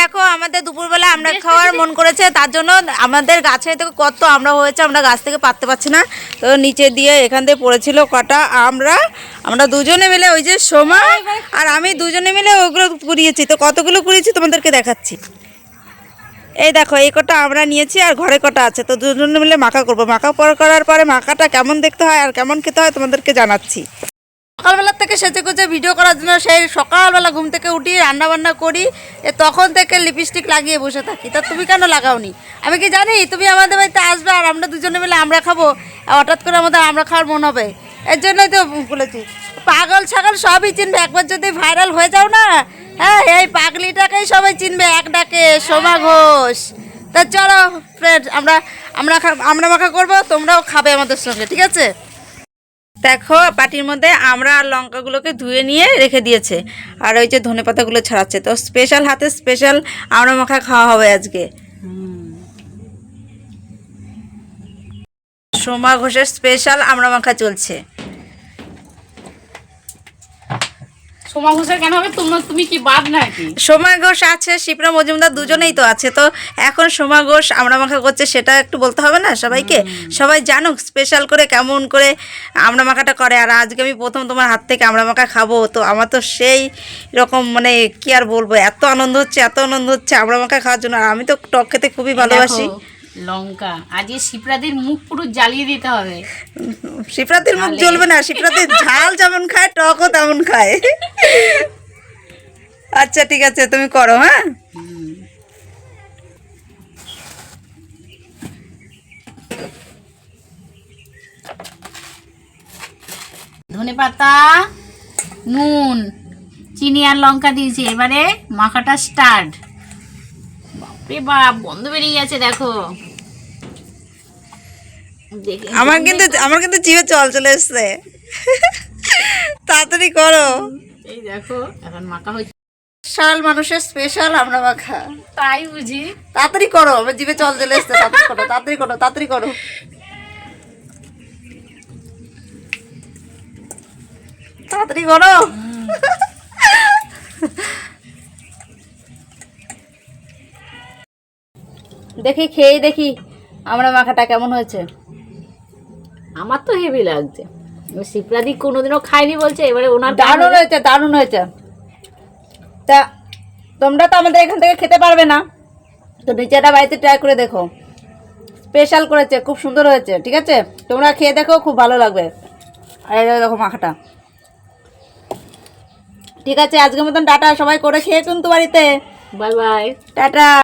দেখো আমাদের দুপুরবেলা আমরা খাওয়ার মন করেছে তার জন্য আমাদের গাছে থেকে কত আমরা হয়েছে আমরা গাছ থেকে পাততে পারছি না। তো নিচে দিয়ে এখান থেকে পড়েছিল কটা আমরা আমরা দুজনে মিলে ওই যে সোমা আর আমি দুজনে মিলে ওগুলো কুড়িয়েছি। তো কতগুলো কুড়িয়েছি তোমাদেরকে দেখাচ্ছি। এই দেখো এই কটা আমরা নিয়েছি আর ঘরে কটা আছে। তো দুজনে মিলে মাখা করব। মাখা পর করার পরে মাখাটা কেমন দেখতে হয় আর কেমন খেতে হয় তোমাদেরকে জানাচ্ছি। সকালবেলা থেকে সেচে গুজে ভিডিও করার জন্য সেই সকালবেলা ঘুম থেকে উঠি রান্না বান্না করি, এ তখন থেকে লিপস্টিক লাগিয়ে বসে থাকি। তা তুমি কেন লাগাওনি? আমি কি জানি? তুমি আমাদের বাড়িতে আসবে আর আমরা দুজনে মিলে আমরা খাব হঠাৎ করে আমাদের আমরা খাওয়ার মন হবে। এর জন্যই তো বলেছি, পাগল ছাগল সবই চিনবে। একবার যদি ভাইরাল হয়ে যাও না হ্যাঁ এই পাগলিটাকেই সবাই চিনবে, এক ডাকে, সোমা ঘোষ। তা চলো ফ্রেন্ড আমরা আমরা আমরা মাখা করব, তোমরাও খাবে আমাদের সঙ্গে, ঠিক আছে? দেখো পাটির মধ্যে আমরা আর লঙ্কাগুলোকে ধুয়ে নিয়ে রেখে দিয়েছে। আর ওই যে ধনে পাতাগুলো ছাড়াচ্ছে। তো স্পেশাল হাতে স্পেশাল আমরা মাখা খাওয়া হবে আজকে। সোমা ঘোষের স্পেশাল আমরা মাখা চলছে। সোমা ঘোষের কেন হবে? তোমার তুমি কি বাদ নাকি? সোমা ঘোষ আছে শিপ্রা মজুমদার দুজনেই তো আছে। তো এখন সোমা ঘোষ আমরা মাখা করছে সেটা একটু বলতে হবে না সবাইকে? সবাই জানুক স্পেশাল করে কেমন করে আমরা মাখাটা করে। আর আজকে আমি প্রথম তোমার হাত থেকে আমরা মাখা খাব। তো আমার তো সেই রকম মানে কি আর বলব এত আনন্দ হচ্ছে এত আনন্দ হচ্ছে আমরা মাখা খাওয়ার জন্য। আর আমি তো টক খেতে খুবই ভালোবাসি। লঙ্কা। আজকে শিপ্রাদের মুখ পুরো জ্বালিয়ে দিতে হবে। শিপ্রাতির মুখ জ্বলবে না শিপ্রাতির ঝাল যেমন খায় টকও তেমন খায়। আচ্ছা ঠিক আছে তুমি করো হ্যাঁ? ধনে পাতা নুন চিনি আর লঙ্কা দিয়েছি। এবারে মাখাটা স্টার্ট বাপরে বাপ বন্ধ বেরিয়ে গেছে দেখো। আমার কিন্তু আমার কিন্তু জিভে জল চলে এসছে। তাড়াতাড়ি করো। এই দেখো এখন মাখা হচ্ছে। শাল মানুষের স্পেশাল আমরা মাখা। তাই বুঝি। তাড়াতাড়ি করো আমার জিভে জল চলে এসছে তাড়াতাড়ি করো তাড়াতাড়ি করো তাড়াতাড়ি করো। তাড়াতাড়ি করো। দেখি খেয়ে দেখি আমরা মাখাটা কেমন হয়েছে। আমার তো হেভি লাগছে। শিপ্রাদি কোনোদিনও খায়নি বলছে এবারে ওনার দারুণ হয়েছে দারুণ হয়েছে। তা তোমরা তো আমাদের এখান থেকে খেতে পারবে না। তো নিচেটা বাড়িতে ট্রাই করে দেখো। স্পেশাল করেছে খুব সুন্দর হয়েছে ঠিক আছে? তোমরা খেয়ে দেখো খুব ভালো লাগবে। আর দেখো মাখাটা। ঠিক আছে আজকের মতন টাটা সবাই করে খেয়ে কিন্তু বাড়িতে। Bye bye. টাটা।